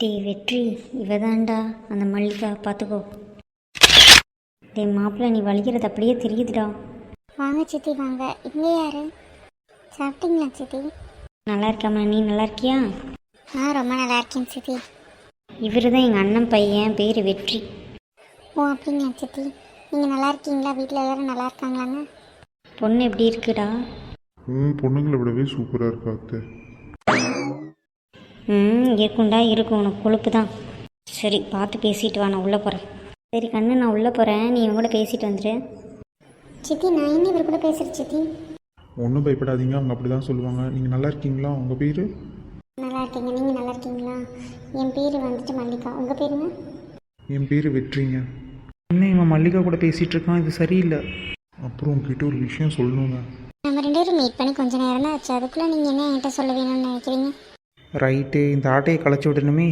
டேய் வெற்றி இவதான்டா. அந்த மல்லிகா பார்த்துக்கோ டேய் மாப்பிள்ளை நீ வலிக்கிறது அப்படியே தெரியுதுடா. வாங்க சித்தி வாங்க. இங்கே யாரு? சாப்பிட்டீங்களா சித்தி? நல்லா இருக்காமா நீ நல்லா இருக்கியா? நான் ரொம்ப நல்லா இருக்கேன் சித்தி. இவர் தான் எங்கள் அண்ணன் பையன். பேர் வெற்றி. ஓ அப்படிங்களா சித்தி? நீங்கள் நல்லா இருக்கீங்களா? வீட்டில் எல்லாரும் நல்லா இருக்காங்களாங்க? பொண்ணு எப்படி இருக்குடா? பொண்ணுங்களை விடவே சூப்பராக இருக்கா அத்தை. ம் இருக்கும்டா இருக்கும் உனக்கு கொழுப்பு தான். சரி பார்த்து பேசிட்டு வா நான் உள்ளே போகிறேன் சரி கண்ணு நான் உள்ளே போகிறேன் நீ இவன் கூட பேசிட்டு வந்துடு சித்தி நான் என்ன இவர் கூட பேசுகிறேன் சித்தி. ஒன்றும் பயப்படாதீங்க அவங்க அப்படி தான் சொல்லுவாங்க. நீங்கள் நல்லா இருக்கீங்களா? உங்கள் பேர்? நல்லா இருக்கீங்க. நீங்கள் நல்லா இருக்கீங்களா? என் பேர் வந்துட்டு மல்லிகா. உங்கள் பேருங்க? என் பேர் வெற்றிங்க. என்ன இவன் மல்லிகா கூட பேசிகிட்டு இருக்கான். இது சரியில்லை. அப்புறம் உங்ககிட்ட ஒரு விஷயம் சொல்லணுங்க. நம்ம ரெண்டு பேரும் மீட் பண்ணி கொஞ்ச நேரம் தான் ஆச்சு. அதுக்குள்ளே நீங்கள் என்ன என்கிட்ட சொல்ல வேணும்னு நினைக்கிறீங்க? ரைட்டு இந்த ஆட்டையை களைச்சி விடணுமே.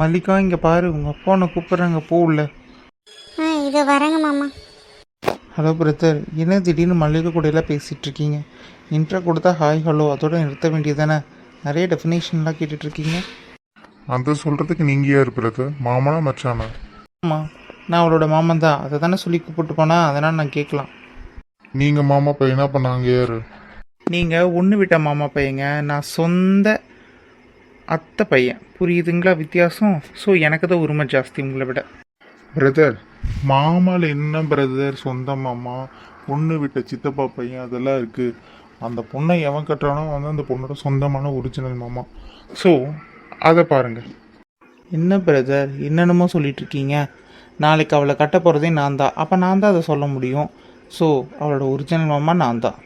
மல்லிகா இங்கே பாரு உங்கள் அப்பா உன்னை கூப்பிட்றாங்க போ உள்ள. ஆ இதோ வரேங்க மாமா. ஹலோ பிரதர் என்ன திடீர்னு மல்லிகா கூட எல்லாம் பேசிகிட்டு இருக்கீங்க? இன்ட்ரா கொடுத்தா ஹாய் ஹலோ அதோட நிறுத்த வேண்டியதானே நிறைய டெஃபினேஷன்லாம் கேட்டுட்டு இருக்கீங்க. அந்த சொல்கிறதுக்கு நீங்கள் யார் பிரதர்? மாமனா மச்சானா? ஆமாம் நான் அவளோட மாமன் தான். அதை தானே சொல்லி கூப்பிட்டு போனா அதனால் நான் கேட்கலாம். நீங்கள் மாமா பையனா அப்போ நாங்கள் யார்? நீங்கள் ஒன்று விட்ட மாமா பையங்க. நான் சொந்த அத்தை பையன். புரியுதுங்களா வித்தியாசம்? ஸோ எனக்கு தான் உரிமை ஜாஸ்தி உங்களை விட. பிரதர் மாமால என்ன பிரதர் சொந்த மாமா பொண்ணு விட்ட சித்தப்பா பையன் அதெல்லாம் இருக்குது அந்த பொண்ணை எவன் கட்டுறானோ வந்து அந்த பொண்ணோட சொந்தமான ஒரிஜினல் மாமா. ஸோ அதை பாருங்கள் என்ன பிரதர் என்னென்னமோ சொல்லிட்டு இருக்கீங்க. நாளைக்கு அவளை கட்ட போகிறதே நான் தான். அப்போ நான் தான் அதை சொல்ல முடியும். ஸோ அவளோட ஒரிஜினல் மாமா நான் தான்.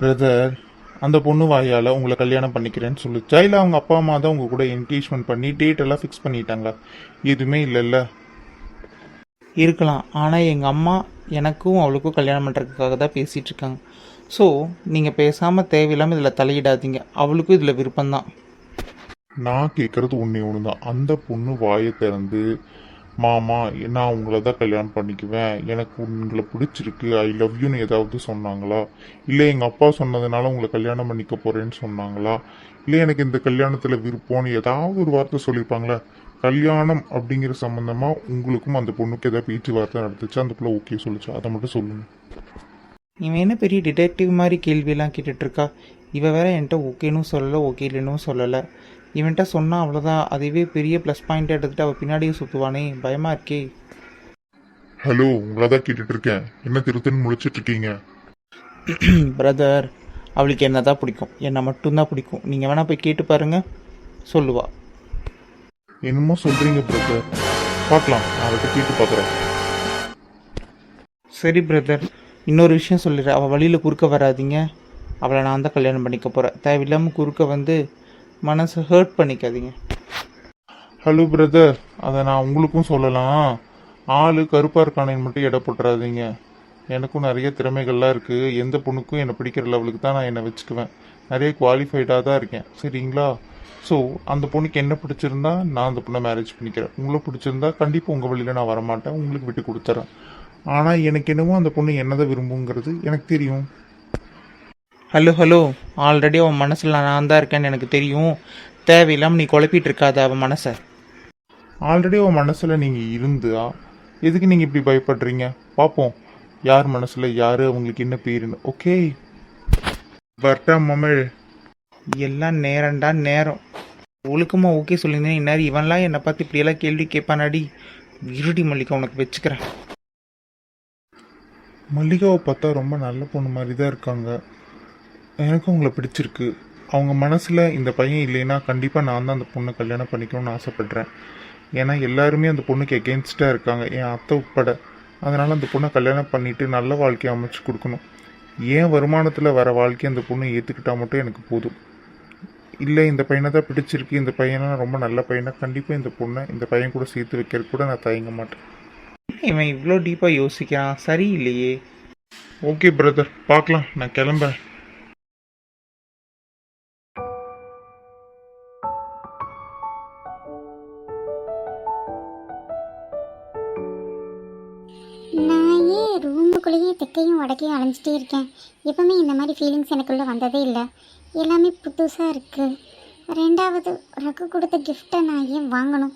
பிரதர் அந்த பொண்ணு வாயால் உங்களை கல்யாணம் பண்ணிக்கிறேன்னு சொல்லுச்சா? இல்லை அவங்க அப்பா அம்மா தான் உங்க கூட என்கேஜ்மெண்ட் பண்ணி டேட் எல்லாம் ஃபிக்ஸ் பண்ணிட்டாங்களா? எதுவுமே இல்லைல்ல. இருக்கலாம். ஆனால் எங்கள் அம்மா எனக்கும் அவளுக்கும் கல்யாணம் பண்ணுறதுக்காக தான் பேசிகிட்டு இருக்காங்க. ஸோ நீங்கள் பேசாமல் தேவையில்லாமல் இதில் தலையிடாதீங்க. அவளுக்கும் இதில் விருப்பம்தான். நான் கேட்குறது ஒன்றே ஒன்று தான் அந்த பொண்ணு வாயை திறந்து மாமா நான் உங்களை தான் கல்யாணம் பண்ணிக்குவேன். எனக்கு உங்களை பிடிச்சிருக்கு. ஐ லவ் யூன்னு ஏதாவது சொன்னாங்களா? இல்லை எங்கள் அப்பா சொன்னதுனால உங்களை கல்யாணம் பண்ணிக்க போகிறேன்னு சொன்னாங்களா? இல்லை எனக்கு இந்த கல்யாணத்தில் விருப்பம்னு ஏதாவது ஒரு வார்த்தை சொல்லியிருப்பாங்களா கல்யாணம் அப்படிங்கிற சம்மந்தமாக உங்களுக்கும் அந்த பொண்ணுக்கு ஏதாவது பேச்சுவார்த்தை நடந்துச்சு? அந்த பிள்ளை ஓகே சொல்லிச்சு? அதை மட்டும் சொல்லுங்கள் இவன் என்ன பெரிய டிடெக்டிவ் மாதிரி கேள்வியெல்லாம் கேட்டுட்ருக்கா இவ வேற என்கிட்ட ஓகேனும் சொல்லலை ஓகே இல்லைன்னு சொல்லலை. இவன்கிட்ட சொன்னால் அவ்வளோதான் அதுவே பெரிய ப்ளஸ் பாயிண்ட் எடுத்துகிட்டு அவள் பின்னாடியே சுற்றுவானே பயமாக இருக்கே. ஹலோ உங்களை தான் கேட்டுட்டு இருக்கேன். என்ன திருத்தன்னு முழிச்சிட்டு இருக்கீங்க? பிரதர் அவளுக்கு என்ன தான் பிடிக்கும்? என்னை மட்டும்தான் பிடிக்கும். நீங்கள் வேணால் போய் கேட்டு பாருங்க. சொல்லுவா. என்னமோ சொல்றீங்க பிரதர் பார்க்கலாம். நான் அவர்கிட்ட கேட்டு பார்க்குறேன். சரி பிரதர் இன்னொரு விஷயம் சொல்லிடுறேன். அவள் வழியில் குறுக்க வராதீங்க. அவளை நான் தான் கல்யாணம் பண்ணிக்க போகிறேன் தேவையில்லாமல் குறுக்க வந்து மனசை ஹர்ட் பண்ணிக்காதீங்க. ஹலோ பிரதர் அதை நான் உங்களுக்கும் சொல்லலாம். ஆள் கருப்பாக இருக்கானேன்னு மட்டும் எடை போட்டுறாதீங்க. எனக்கும் நிறைய திறமைகள்லாம் இருக்குது எந்த பொண்ணுக்கும் என்னை பிடிக்கிற லெவலுக்கு தான் நான் என்னை வச்சுக்குவேன். நிறைய குவாலிஃபைடாக தான் இருக்கேன். சரிங்களா? ஸோ அந்த பொண்ணுக்கு என்ன பிடிச்சிருந்தா நான் அந்த பொண்ணை மேரேஜ் பண்ணிக்கிறேன். உங்களை பிடிச்சிருந்தா கண்டிப்பாக உங்கள் வழியில் நான் வரமாட்டேன். உங்களுக்கு விட்டு கொடுத்துறேன். ஆனால் எனக்கு என்னமோ அந்த பொண்ணு என்னதான் விரும்புங்கிறது எனக்கு தெரியும். ஹலோ ஹலோ ஆல்ரெடி அவன் மனசில் நான் தான் இருக்கேன்னு எனக்கு தெரியும். தேவையில்லாமல் நீ குழப்பிட்டு இருக்காத அவன் மனசை. ஆல்ரெடி உன் மனசில் நீங்கள் இருந்தா எதுக்கு நீங்கள் இப்படி பயப்படுறீங்க? பார்ப்போம் யார் மனசில் யார்? அவங்களுக்கு என்ன பேருன்னு. ஓகே வரட்டா மமிழ் எல்லாம் நேரம்டா நேரம். ஒழுக்கமா ஓகே சொல்லியிருந்தேன் இந்நேரம் இவன்லாம் என்னை பார்த்து இப்படியெல்லாம் கேள்வி கேட்பானாடி. இருடி மல்லிகா உனக்கு வச்சுக்கிறேன். மல்லிகாவை பார்த்தா ரொம்ப நல்ல பொண்ணு மாதிரி தான் இருக்காங்க. எனக்கும் உங்களை பிடிச்சிருக்கு. அவங்க மனசில் இந்த பையன் இல்லைன்னா கண்டிப்பாக நான் தான் அந்த பொண்ணை கல்யாணம் பண்ணிக்கணும்னு ஆசைப்பட்றேன். ஏன்னா எல்லாருமே அந்த பொண்ணுக்கு எகென்ஸ்டாக இருக்காங்க. என் அத்தை உட்பட. அதனால் அந்த பொண்ணை கல்யாணம் பண்ணிவிட்டு நல்ல வாழ்க்கையை அமைச்சு கொடுக்கணும். ஏன் வருமானத்தில் வர வாழ்க்கையை அந்த பொண்ணு ஏற்றுக்கிட்டா மட்டும் எனக்கு போதும்? இல்லை இந்த பையனை தான் பிடிச்சிருக்கு. இந்த பையனா ரொம்ப நல்ல பையனா? கண்டிப்பாக இந்த பொண்ணை இந்த பையன் கூட சேர்த்து வைக்கிறது கூட நான் தயங்க மாட்டேன். இவன் இவ்வளோ டீப்பாக யோசிக்கிறான். சரியில்லையே. ஓகே பிரதர் பார்க்கலாம். நான் கிளம்புறேன். ஏன் தெக்கையும் உடக்கையும் வடக்கையும் அலைஞ்சிட்டே இருக்கேன். எப்பவுமே இந்த மாதிரி ஃபீலிங்ஸ் எனக்குள்ளே வந்ததே இல்லை. எல்லாமே புதுசாக இருக்குது ரெண்டாவது ரகு கொடுத்த கிஃப்ட்டை நான் ஏன் வாங்கணும்?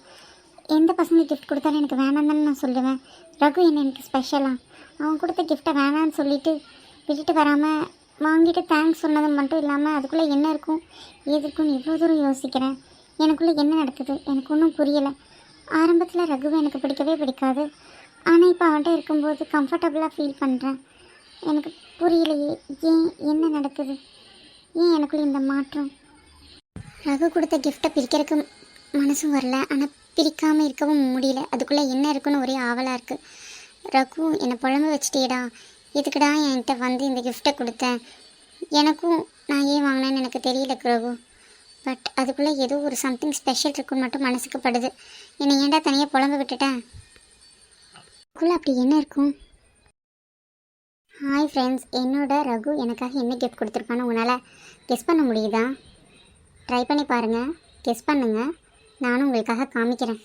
எந்த பசங்க கிஃப்ட் கொடுத்தாலும் எனக்கு வேணாம் தானே நான் சொல்லுவேன். ரகு என்ன எனக்கு ஸ்பெஷலாக அவன் கொடுத்த கிஃப்ட்டை வேணான்னு சொல்லிட்டு விட்டுட்டு வராமல் வாங்கிட்டு தேங்க்ஸ் சொன்னது மட்டும் இல்லாமல் அதுக்குள்ளே என்ன இருக்கும்? ஏது இருக்குன்னு இவ்வளோ தூரம் யோசிக்கிறேன். எனக்குள்ளே என்ன நடக்குது? எனக்கு ஒன்றும் புரியலை. ஆரம்பத்தில் ரகுவை எனக்கு பிடிக்கவே பிடிக்காது. ஆனால் இப்போ அவன்கிட்ட இருக்கும்போது கம்ஃபர்டபுளாக ஃபீல் பண்ணுறேன் எனக்கு புரியலையே ஏன் என்ன நடக்குது? ஏன் எனக்குள்ள இந்த மாற்றம்? ரகு கொடுத்த கிஃப்ட்டை பிரிக்கிறதுக்கு மனசும் வரல. ஆனால் பிரிக்காமல் இருக்கவும் முடியல. அதுக்குள்ளே என்ன இருக்குன்னு ஒரே ஆவலாக இருக்குது ரகு என்னை புழம்பு வச்சுட்டேடா எதுக்குடா என்கிட்ட வந்து இந்த கிஃப்ட்டை கொடுத்தேன் எனக்கும் நான் ஏன் வாங்கினேன்னு எனக்கு தெரியல ரகு. பட் அதுக்குள்ளே ஏதோ ஒரு சம்திங் ஸ்பெஷல் இருக்குன்னு மட்டும் மனசுக்கு படுது. என்னை ஏன்டா தனியாக புலம்பு விட்டுட்டேன் அதுக்குள்ளே அப்படி என்ன இருக்கும்? ஹாய் ஃப்ரெண்ட்ஸ் என்னோட ரகு எனக்காக என்ன கிஃப்ட் கொடுத்துருப்பான்னு உன்னால் கெஸ் பண்ண முடியுதா? ட்ரை பண்ணி பாருங்கள் கெஸ் பண்ணுங்கள் நானும் உங்களுக்காக காமிக்கிறேன்.